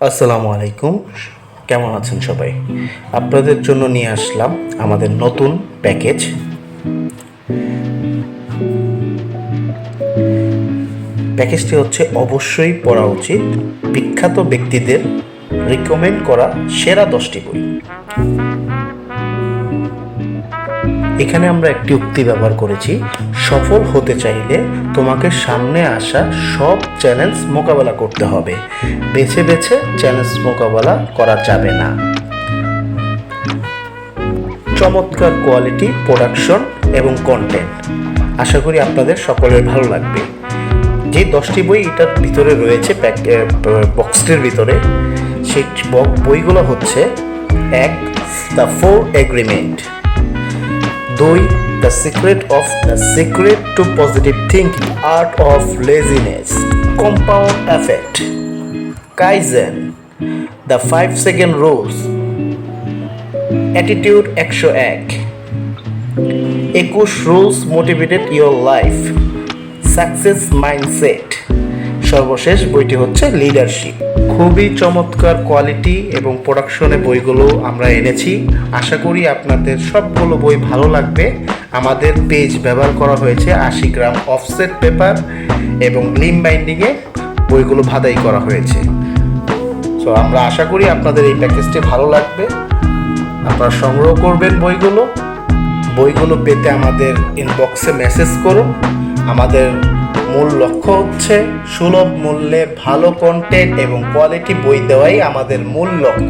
আসসালামু আলাইকুম। কেমন আছেন সবাই? আপনাদের জন্য নিয়ে আসলাম আমাদের নতুন প্যাকেজ। প্যাকেজটি হচ্ছে অবশ্যই পড়া উচিত। বিখ্যাত ব্যক্তিদের রিকমেন্ড করা সেরা দশটি বই। এখানে আমরা একটি উক্তি ব্যবহার করেছি। সফল হতে চাইলে তোমাকে সামনে আসা সব চ্যালেঞ্জ মোকাবেলা করতে হবে। বেছে বেছে চ্যালেঞ্জ মোকাবেলা করা যাবে না। চমৎকার কোয়ালিটি, প্রোডাকশন এবং কন্টেন্ট আশা করি আপনাদের সকলের ভালো লাগবে। যে দশটি বই এটার ভিতরে রয়েছে, প্যাক বক্সটির ভিতরে, সেই বইগুলো হচ্ছে এক, দ্য ফোর এগ্রিমেন্ট। দুই the secret of the secret to positive thinking art of laziness compound effect Kaizen the five second rules attitude একশো এক একুশ rules motivated your life success mindset সর্বশেষ বইটি হচ্ছে লিডারশিপ খুবই চমৎকার কোয়ালিটি এবং প্রোডাকশনে বইগুলো আমরা এনেছি। আশা করি আপনাদের সবগুলো বই ভালো লাগবে। আমাদের পেজ ব্যবহার করা হয়েছে আশি গ্রাম অফসেট পেপার এবং লিম বাইন্ডিংয়ে বইগুলো ভাদাই করা হয়েছে। সো আমরা আশা করি আপনাদের এই প্যাকেজটি ভালো লাগবে। আপনারা সংগ্রহ করবেন বইগুলো। বইগুলো পেতে আমাদের ইনবক্সে মেসেজ করুন। আমাদের মূল লক্ষ্য হচ্ছে সুলভ মূল্যে ভালো কন্টেন্ট এবং কোয়ালিটি বই দেওয়াই আমাদের মূল লক্ষ্য।